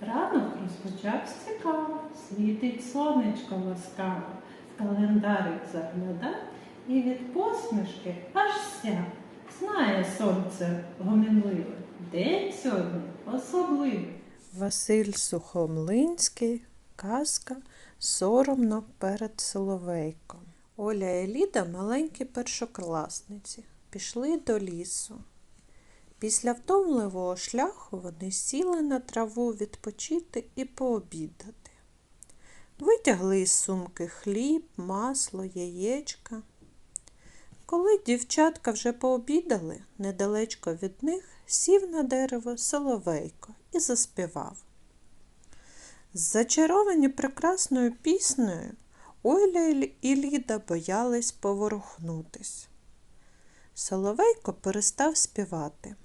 Ранок розпочався цікаво, світить сонечко ласкаво, в календарик загляда, і від посмішки аж ся. Знає сонце гомінливе, день сьогодні особливий. Василь Сухомлинський, казка соромно перед Соловейком. Оля і Ліда маленькі першокласниці, пішли до лісу. Після втомливого шляху вони сіли на траву відпочити і пообідати. Витягли із сумки хліб, масло, яєчка. Коли дівчатка вже пообідали, недалечко від них сів на дерево соловейко і заспівав. Зачаровані прекрасною піснею, Оля і Ліда боялись поворухнутись. Соловейко перестав співати.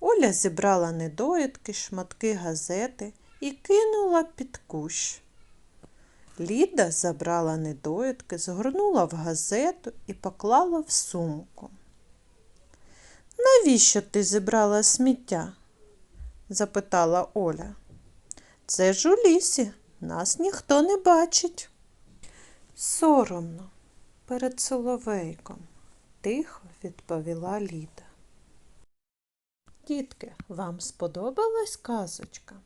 Оля зібрала недоїдки, шматки газети і кинула під кущ. Ліда забрала недоїдки, згорнула в газету і поклала в сумку. Навіщо ти зібрала сміття? запитала Оля. Це ж у лісі, нас ніхто не бачить. Соромно перед соловейком, тихо відповіла Ліда. Дітки, вам сподобалась казочка?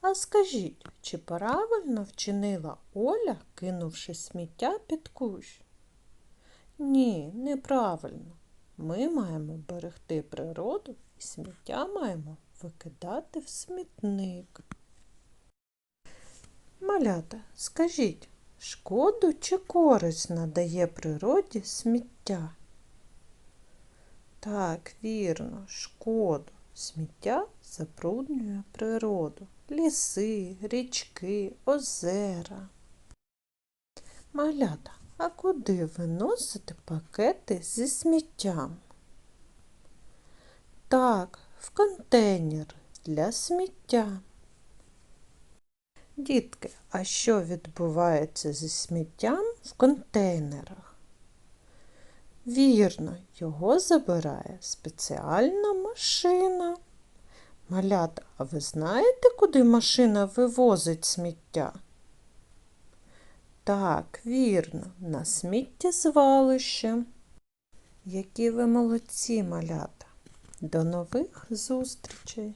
А скажіть, чи правильно вчинила Оля, кинувши сміття під кущ? Ні, неправильно. Ми маємо берегти природу і сміття маємо викидати в смітник. Малята, скажіть, шкоду чи користь надає природі сміття? Так, вірно, шкоду. Сміття забруднює природу, ліси, річки, озера. Малята, а куди ви носите пакети зі сміттям? Так, в контейнер для сміття. Дітки, а що відбувається зі сміттям в контейнерах? Вірно, його забирає спеціальна машина. Малята, а ви знаєте, куди машина вивозить сміття? Так, вірно, на сміттєзвалище. Які ви молодці, малята. До нових зустрічей!